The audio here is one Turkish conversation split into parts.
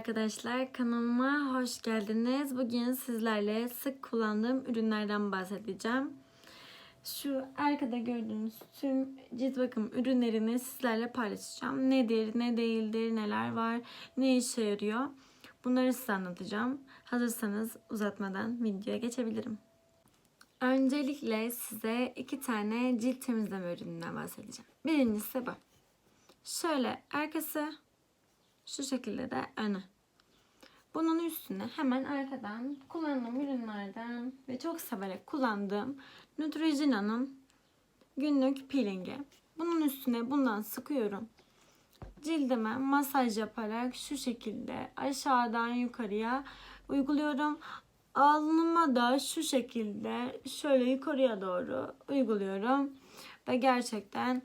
arkadaşlar kanalıma hoş geldiniz. Bugün sizlerle sık kullandığım ürünlerden bahsedeceğim. Şu arkada gördüğünüz tüm cilt bakım ürünlerini sizlerle paylaşacağım. Nedir, ne değildir, neler var, ne işe yarıyor. Bunları size anlatacağım. Hazırsanız uzatmadan videoya geçebilirim. Öncelikle size iki tane cilt temizleme ürününden bahsedeceğim. Birincisi bu. Şöyle arkası, şu şekilde de önü. Bunun üstüne hemen arkadan kullandığım ürünlerden ve çok severek kullandığım Neutrogena'nın günlük peelingi. Bunun üstüne bundan sıkıyorum. Cildime masaj yaparak şu şekilde aşağıdan yukarıya uyguluyorum. Alnıma da şu şekilde şöyle yukarıya doğru uyguluyorum. Ve gerçekten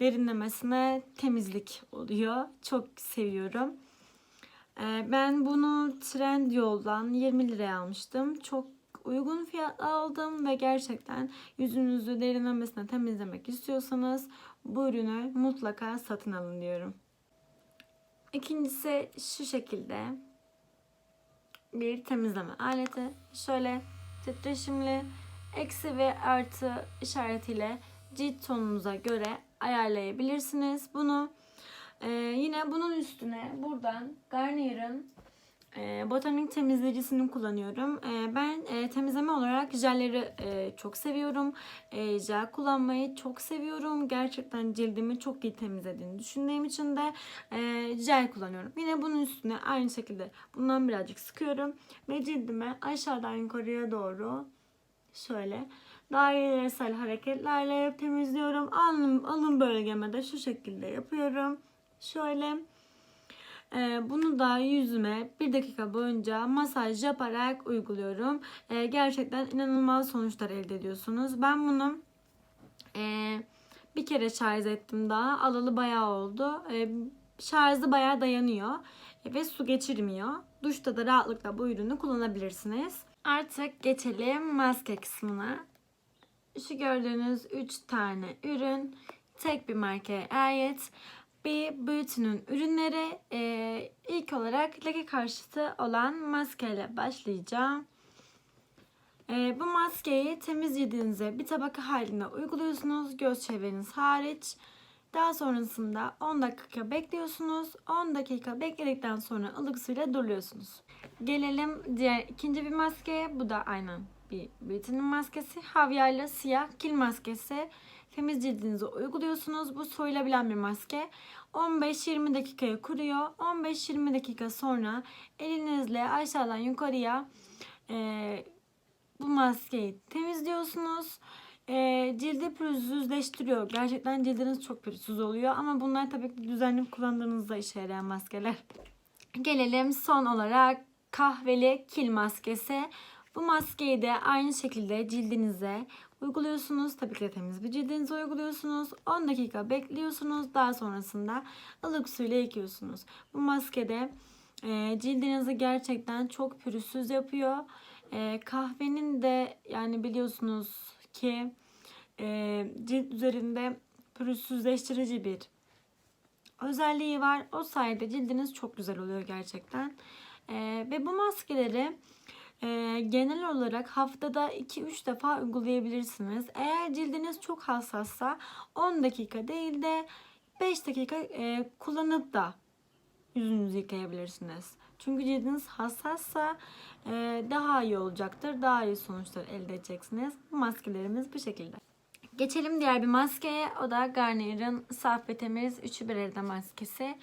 derinlemesine temizlik oluyor. Çok seviyorum. Ee, Ben bunu Trend Yol'dan 20 liraya almıştım. Çok uygun fiyatla aldım ve gerçekten yüzünüzü derinlemesine temizlemek istiyorsanız bu ürünü mutlaka satın alın diyorum. İkincisi şu şekilde bir temizleme aleti. Şöyle titreşimli eksi ve artı işaretiyle cilt tonunuza göre ayarlayabilirsiniz bunu. Ee, yine bunun üstüne buradan Garnier'ın e, botanik temizleyicisini kullanıyorum. E, ben e, temizleme olarak jelleri e, çok seviyorum. E, jel kullanmayı çok seviyorum. Gerçekten cildimi çok iyi temizlediğini düşündüğüm için de e, jel kullanıyorum. Yine bunun üstüne aynı şekilde bundan birazcık sıkıyorum. Ve cildime aşağıdan yukarıya doğru şöyle dairesel hareketlerle temizliyorum. Alın, alın bölgeme de şu şekilde yapıyorum. Şöyle ee, bunu da yüzüme bir dakika boyunca masaj yaparak uyguluyorum. Ee, gerçekten inanılmaz sonuçlar elde ediyorsunuz. Ben bunu e, bir kere şarj ettim daha. Alalı bayağı oldu. E, şarjı bayağı dayanıyor e, ve su geçirmiyor. Duşta da rahatlıkla bu ürünü kullanabilirsiniz. Artık geçelim maske kısmına. Şu gördüğünüz 3 tane ürün tek bir markaya ait bir Beauty'nin ürünleri. Ee, ilk olarak leke karşıtı olan maskeyle başlayacağım. Ee, bu maskeyi temiz cildinize bir tabaka halinde uyguluyorsunuz. Göz çevreniz hariç. Daha sonrasında 10 dakika bekliyorsunuz. 10 dakika bekledikten sonra ılık suyla duruyorsunuz. Gelelim diğer ikinci bir maskeye. Bu da aynen bir Beauty'nin maskesi. Havyarlı siyah kil maskesi. Temiz cildinize uyguluyorsunuz. Bu soyulabilen bir maske. 15-20 dakikaya kuruyor. 15-20 dakika sonra elinizle aşağıdan yukarıya e, bu maskeyi temizliyorsunuz. E, cildi pürüzsüzleştiriyor. Gerçekten cildiniz çok pürüzsüz oluyor. Ama bunlar tabii ki düzenli kullandığınızda işe yarayan maskeler. Gelelim son olarak kahveli kil maskesi. Bu maskeyi de aynı şekilde cildinize uyguluyorsunuz. Tabii ki de temiz bir cildinize uyguluyorsunuz. 10 dakika bekliyorsunuz. Daha sonrasında ılık suyla yıkıyorsunuz. Bu maskede e, cildinizi gerçekten çok pürüzsüz yapıyor. E, kahvenin de yani biliyorsunuz ki e, cilt üzerinde pürüzsüzleştirici bir özelliği var. O sayede cildiniz çok güzel oluyor gerçekten. E, ve bu maskeleri e, genel olarak haftada 2-3 defa uygulayabilirsiniz. Eğer cildiniz çok hassassa 10 dakika değil de 5 dakika e, kullanıp da yüzünüzü yıkayabilirsiniz. Çünkü cildiniz hassassa e, daha iyi olacaktır. Daha iyi sonuçlar elde edeceksiniz. Maskelerimiz bu şekilde. Geçelim diğer bir maskeye. O da Garnier'ın Saf ve Temiz 3'ü bir arada maskesi.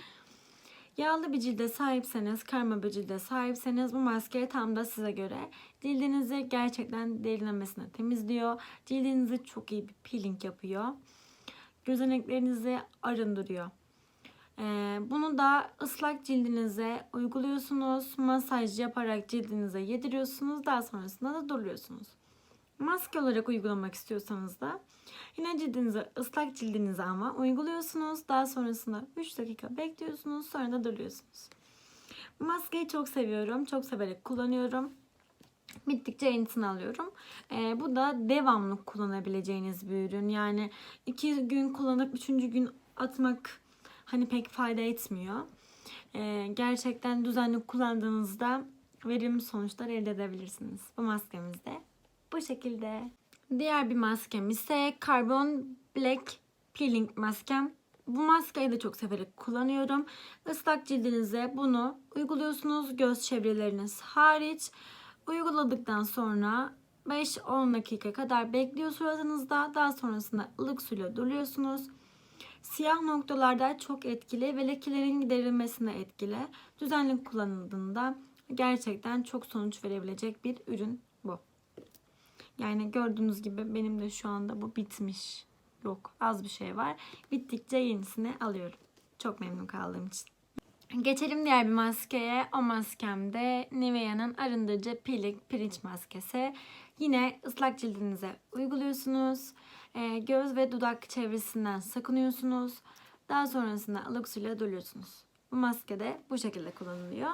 Yağlı bir cilde sahipseniz, karma bir cilde sahipseniz bu maske tam da size göre. Cildinizi gerçekten derinlemesine temizliyor. Cildinizi çok iyi bir peeling yapıyor. Gözeneklerinizi arındırıyor. Ee, bunu da ıslak cildinize uyguluyorsunuz. Masaj yaparak cildinize yediriyorsunuz. Daha sonrasında da duruyorsunuz. Maske olarak uygulamak istiyorsanız da yine cildinize ıslak cildinize ama uyguluyorsunuz. Daha sonrasında 3 dakika bekliyorsunuz. Sonra da duruyorsunuz. Maskeyi çok seviyorum. Çok severek kullanıyorum. Bittikçe yenisini alıyorum. Ee, bu da devamlı kullanabileceğiniz bir ürün. Yani iki gün kullanıp üçüncü gün atmak hani pek fayda etmiyor. Ee, gerçekten düzenli kullandığınızda verimli sonuçlar elde edebilirsiniz. Bu maskemiz de bu şekilde. Diğer bir maskem ise Carbon Black Peeling maskem. Bu maskeyi de çok severek kullanıyorum. Islak cildinize bunu uyguluyorsunuz. Göz çevreleriniz hariç. Uyguladıktan sonra 5-10 dakika kadar bekliyor suratınızda. Daha sonrasında ılık suyla duruyorsunuz. Siyah noktalarda çok etkili ve lekelerin giderilmesine etkili. Düzenli kullanıldığında gerçekten çok sonuç verebilecek bir ürün. Yani gördüğünüz gibi benim de şu anda bu bitmiş. Yok az bir şey var. Bittikçe yenisini alıyorum. Çok memnun kaldığım için. Geçelim diğer bir maskeye. O maskem de Nivea'nın arındırıcı peeling pirinç maskesi. Yine ıslak cildinize uyguluyorsunuz. Ee, göz ve dudak çevresinden sakınıyorsunuz. Daha sonrasında ılık suyla doluyorsunuz. Bu maske de bu şekilde kullanılıyor.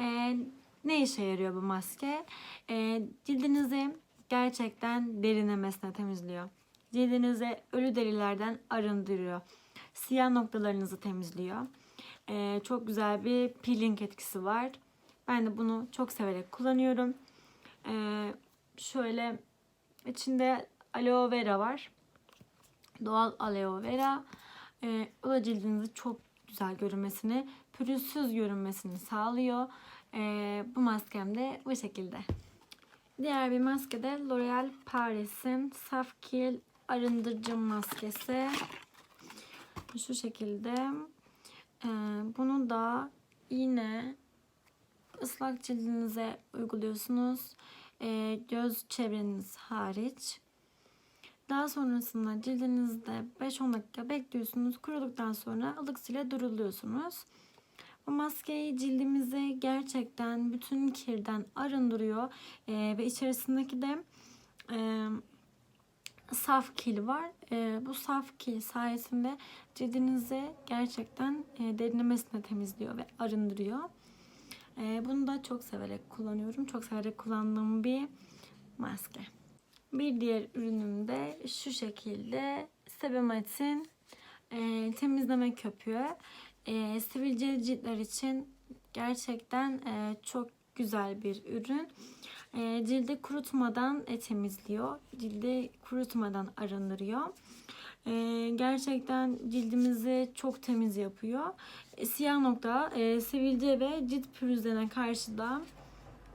Ee, ne işe yarıyor bu maske? Ee, cildinizi gerçekten derinlemesine temizliyor. Cildinizi ölü derilerden arındırıyor. Siyah noktalarınızı temizliyor. Ee, çok güzel bir peeling etkisi var. Ben de bunu çok severek kullanıyorum. Ee, şöyle içinde aloe vera var. Doğal aloe vera. Ee, o da cildinizi çok güzel görünmesini, pürüzsüz görünmesini sağlıyor. Ee, bu maskem de bu şekilde. Diğer bir maske de L'Oreal Paris'in Saf Kil arındırıcı maskesi. Şu şekilde. Ee, bunu da yine ıslak cildinize uyguluyorsunuz. Ee, göz çevreniz hariç. Daha sonrasında cildinizde 5-10 dakika bekliyorsunuz. Kuruduktan sonra ılık suyla duruluyorsunuz. Bu maskeyi cildimizi gerçekten bütün kirden arındırıyor. Ee, ve içerisindeki de e, saf kil var. Ee, bu saf kil sayesinde cildinizi gerçekten e, derinlemesine temizliyor ve arındırıyor. Ee, bunu da çok severek kullanıyorum. Çok severek kullandığım bir maske. Bir diğer ürünüm de şu şekilde Sebamet'in e, temizleme köpüğü. E, sivilceli ciltler için gerçekten e, çok güzel bir ürün. E, cildi kurutmadan e, temizliyor. Cildi kurutmadan arındırıyor. E, gerçekten cildimizi çok temiz yapıyor. E, siyah nokta, e, sivilce ve cilt pürüzlerine karşı da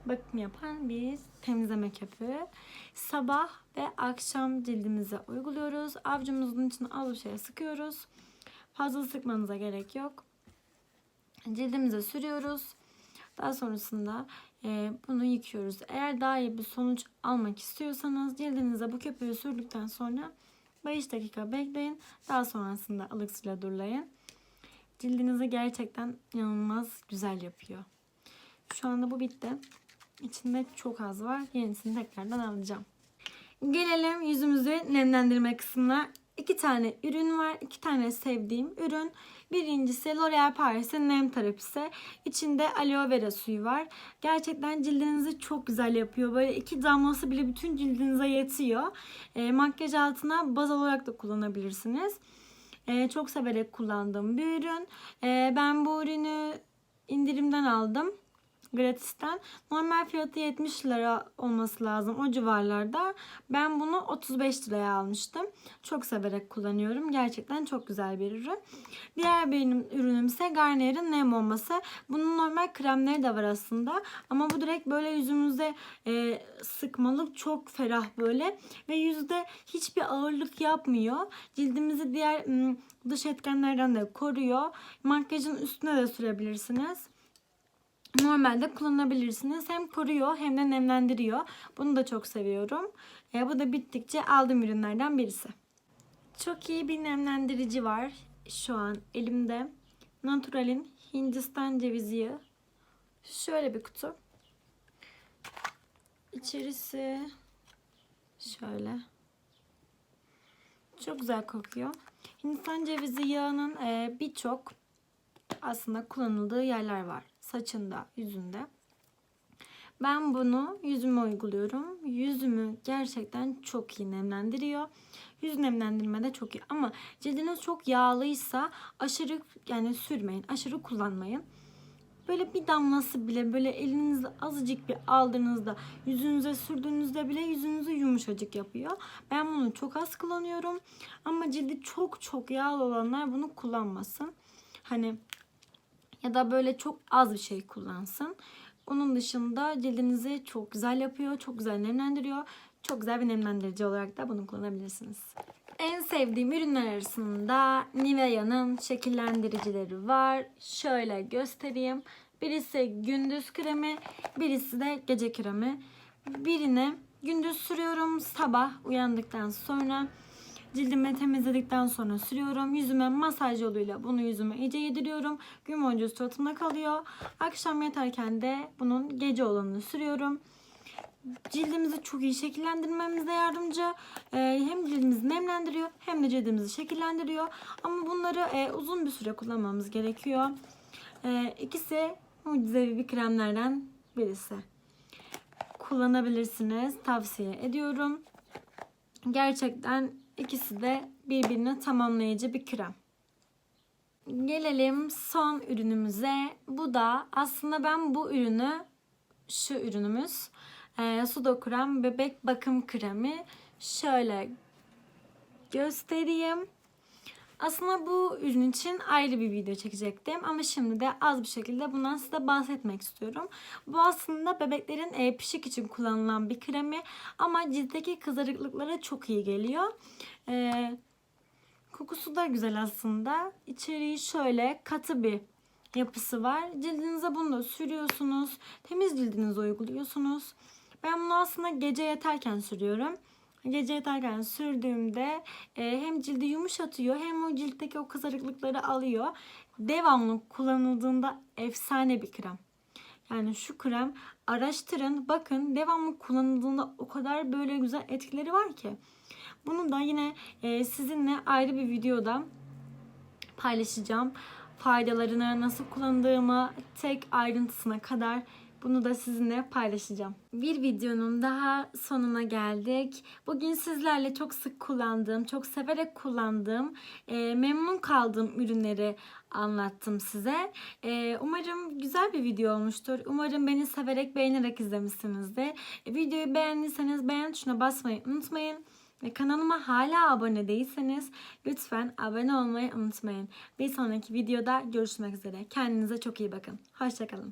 bakım yapan bir temizleme köpüğü. Sabah ve akşam cildimize uyguluyoruz. Avcumuzun içine az bir şey sıkıyoruz. Fazla sıkmanıza gerek yok. Cildimize sürüyoruz. Daha sonrasında e, bunu yıkıyoruz. Eğer daha iyi bir sonuç almak istiyorsanız cildinize bu köpüğü sürdükten sonra 5 dakika bekleyin. Daha sonrasında ılık suyla durulayın. Cildinizi gerçekten inanılmaz güzel yapıyor. Şu anda bu bitti. İçinde çok az var. Yenisini tekrardan alacağım. Gelelim yüzümüzü nemlendirme kısmına. İki tane ürün var. iki tane sevdiğim ürün. Birincisi L'Oreal Paris'in nem terapisi. İçinde aloe vera suyu var. Gerçekten cildinizi çok güzel yapıyor. Böyle iki damlası bile bütün cildinize yetiyor. E, makyaj altına baz olarak da kullanabilirsiniz. E, çok severek kullandığım bir ürün. E, ben bu ürünü indirimden aldım gratisten. Normal fiyatı 70 lira olması lazım o civarlarda. Ben bunu 35 liraya almıştım. Çok severek kullanıyorum. Gerçekten çok güzel bir ürün. Diğer benim ürünüm ise Garnier'in nem bombası. Bunun normal kremleri de var aslında. Ama bu direkt böyle yüzümüze e, sıkmalık çok ferah böyle. Ve yüzde hiçbir ağırlık yapmıyor. Cildimizi diğer dış etkenlerden de koruyor. Makyajın üstüne de sürebilirsiniz normalde kullanabilirsiniz. Hem koruyor hem de nemlendiriyor. Bunu da çok seviyorum. E, bu da bittikçe aldığım ürünlerden birisi. Çok iyi bir nemlendirici var şu an elimde. Natural'in Hindistan cevizi yağı. Şöyle bir kutu. İçerisi şöyle. Çok güzel kokuyor. Hindistan cevizi yağının e, birçok aslında kullanıldığı yerler var saçında, yüzünde. Ben bunu yüzüme uyguluyorum. Yüzümü gerçekten çok iyi nemlendiriyor. Yüz nemlendirme de çok iyi ama cildiniz çok yağlıysa aşırı yani sürmeyin, aşırı kullanmayın. Böyle bir damlası bile böyle elinizle azıcık bir aldığınızda yüzünüze sürdüğünüzde bile yüzünüzü yumuşacık yapıyor. Ben bunu çok az kullanıyorum ama cildi çok çok yağlı olanlar bunu kullanmasın. Hani ya da böyle çok az bir şey kullansın. Onun dışında cildinizi çok güzel yapıyor, çok güzel nemlendiriyor. Çok güzel bir nemlendirici olarak da bunu kullanabilirsiniz. En sevdiğim ürünler arasında Nivea'nın şekillendiricileri var. Şöyle göstereyim. Birisi gündüz kremi, birisi de gece kremi. Birini gündüz sürüyorum sabah uyandıktan sonra. Cildimi temizledikten sonra sürüyorum. Yüzüme masaj yoluyla bunu yüzüme iyice yediriyorum. Gün boyunca suratımda kalıyor. Akşam yatarken de bunun gece olanını sürüyorum. Cildimizi çok iyi şekillendirmemize yardımcı. Ee, hem cildimizi nemlendiriyor hem de cildimizi şekillendiriyor. Ama bunları e, uzun bir süre kullanmamız gerekiyor. Ee, ikisi mucizevi bir kremlerden birisi. Kullanabilirsiniz. Tavsiye ediyorum. Gerçekten ikisi de birbirini tamamlayıcı bir krem. Gelelim son ürünümüze. Bu da aslında ben bu ürünü şu ürünümüz e, Sudo Krem Bebek Bakım Kremi şöyle göstereyim. Aslında bu ürün için ayrı bir video çekecektim ama şimdi de az bir şekilde bundan size bahsetmek istiyorum. Bu aslında bebeklerin e, pişik için kullanılan bir kremi ama ciltteki kızarıklıklara çok iyi geliyor. E, kokusu da güzel aslında. İçeriği şöyle katı bir yapısı var. Cildinize bunu da sürüyorsunuz. Temiz cildinize uyguluyorsunuz. Ben bunu aslında gece yatarken sürüyorum. Gece yatarken sürdüğümde e, hem cildi yumuşatıyor hem o ciltteki o kızarıklıkları alıyor. Devamlı kullanıldığında efsane bir krem. Yani şu krem araştırın bakın devamlı kullanıldığında o kadar böyle güzel etkileri var ki. Bunu da yine e, sizinle ayrı bir videoda paylaşacağım. Faydalarını nasıl kullandığımı tek ayrıntısına kadar bunu da sizinle paylaşacağım. Bir videonun daha sonuna geldik. Bugün sizlerle çok sık kullandığım, çok severek kullandığım, e, memnun kaldığım ürünleri anlattım size. E, umarım güzel bir video olmuştur. Umarım beni severek, beğenerek izlemişsinizdir. E, videoyu beğendiyseniz beğen tuşuna basmayı unutmayın. Ve kanalıma hala abone değilseniz lütfen abone olmayı unutmayın. Bir sonraki videoda görüşmek üzere. Kendinize çok iyi bakın. Hoşçakalın.